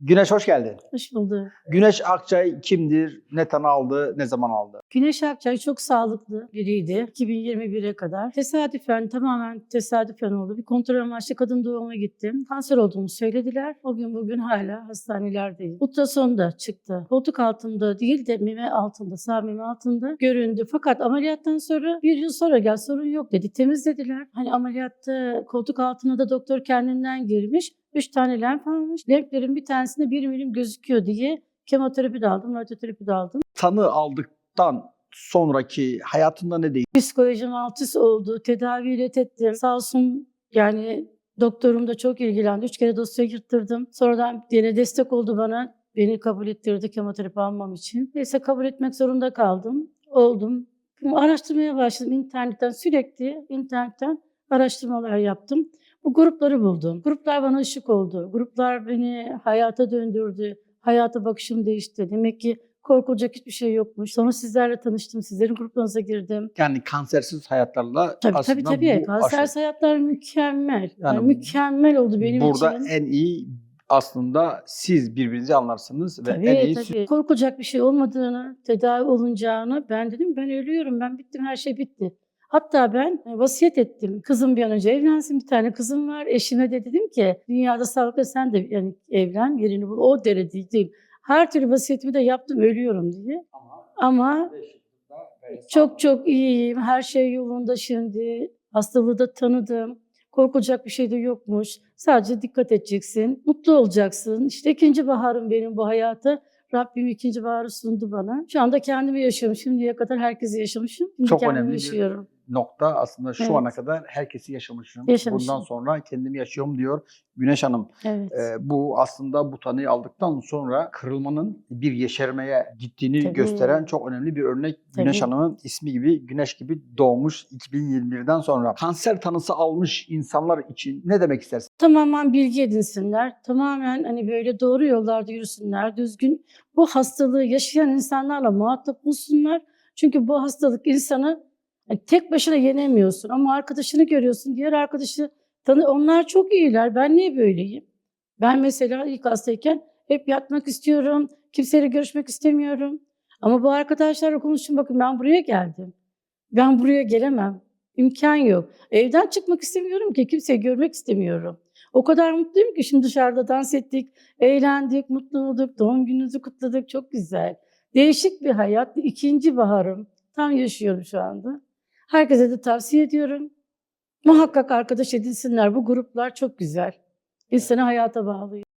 Güneş hoş geldin. Hoş bulduk. Güneş Akçay kimdir? Ne tanı aldı? Ne zaman aldı? Güneş Akçay çok sağlıklı biriydi 2021'e kadar. Tesadüfen, tamamen tesadüfen oldu. Bir kontrol amaçlı kadın doğuma gittim. Kanser olduğumu söylediler. O gün bugün hala hastanelerdeyim. Ultrason da çıktı. Koltuk altında değil de meme altında, sağ meme altında göründü. Fakat ameliyattan sonra bir yıl sonra gel sorun yok dedi. Temizlediler. Hani ameliyatta koltuk altına da doktor kendinden girmiş. Üç tane lenf almış. Lenflerin bir tanesinde bir milim gözüküyor diye kemoterapi de aldım, radyoterapi de aldım. Tanı aldıktan sonraki hayatında ne değişti? Psikolojim alt üst oldu. Tedavi ettim. Sağ olsun yani doktorum da çok ilgilendi. Üç kere dosya yırttırdım. Sonradan yine destek oldu bana. Beni kabul ettirdi kemoterapi almam için. Neyse kabul etmek zorunda kaldım. Oldum. Araştırmaya başladım internetten. Sürekli internetten araştırmalar yaptım. Bu grupları buldum. Gruplar bana ışık oldu. Gruplar beni hayata döndürdü. Hayata bakışım değişti. Demek ki korkulacak hiçbir şey yokmuş. Sonra sizlerle tanıştım. Sizlerin gruplarınıza girdim. Yani kansersiz hayatlarla Tabii aslında tabii tabii. bu Kanser aşı- hayatlar mükemmel. Yani, Yani mükemmel oldu benim Burada için. en iyi aslında siz birbirinizi anlarsınız ve Tabii en iyi tabii. Korkulacak bir şey olmadığını, tedavi olunacağını ben dedim ben ölüyorum, ben bittim, her şey bitti. Hatta ben e, vasiyet ettim. Kızım bir an önce evlensin. Bir tane kızım var. Eşime de dedim ki dünyada sağlıklı sen de yani evlen, yerini bul. O dereceyim. Her türlü vasiyetimi de yaptım ölüyorum diye. Ama çok çok iyiyim. Her şey yolunda şimdi. Hastalığı da tanıdım. Korkulacak bir şey de yokmuş. Sadece dikkat edeceksin. Mutlu olacaksın. İşte ikinci baharım benim bu hayata. Rabbim ikinci baharı sundu bana. Şu anda kendimi yaşıyorum. Şimdiye kadar herkesi yaşamışım. Şimdi Çok kendimi önemli bir- yaşıyorum. nokta aslında şu Evet. ana kadar herkesi yaşamışım. Yaşamışım. Bundan sonra kendimi yaşıyorum diyor Güneş Hanım. Evet. Ee, bu aslında bu tanıyı aldıktan sonra kırılmanın bir yeşermeye gittiğini Tabii. gösteren çok önemli bir örnek. Güneş Tabii. Hanım'ın ismi gibi güneş gibi doğmuş 2021'den sonra. Kanser tanısı almış insanlar için ne demek istersin? tamamen bilgi edinsinler. Tamamen hani böyle doğru yollarda yürüsünler. Düzgün bu hastalığı yaşayan insanlarla muhatap olsunlar. Çünkü bu hastalık insanı hani tek başına yenemiyorsun ama arkadaşını görüyorsun. Diğer arkadaşı tanı onlar çok iyiler. Ben niye böyleyim? Ben mesela ilk hastayken hep yatmak istiyorum. Kimseyle görüşmek istemiyorum. Ama bu arkadaşlarla konuştum bakın ben buraya geldim. Ben buraya gelemem. İmkan yok. Evden çıkmak istemiyorum ki kimseyi görmek istemiyorum. O kadar mutluyum ki şimdi dışarıda dans ettik, eğlendik, mutlu olduk, doğum gününüzü kutladık. Çok güzel. Değişik bir hayat. İkinci baharım. Tam yaşıyorum şu anda. Herkese de tavsiye ediyorum. Muhakkak arkadaş edinsinler. Bu gruplar çok güzel. İnsanı hayata bağlıyor.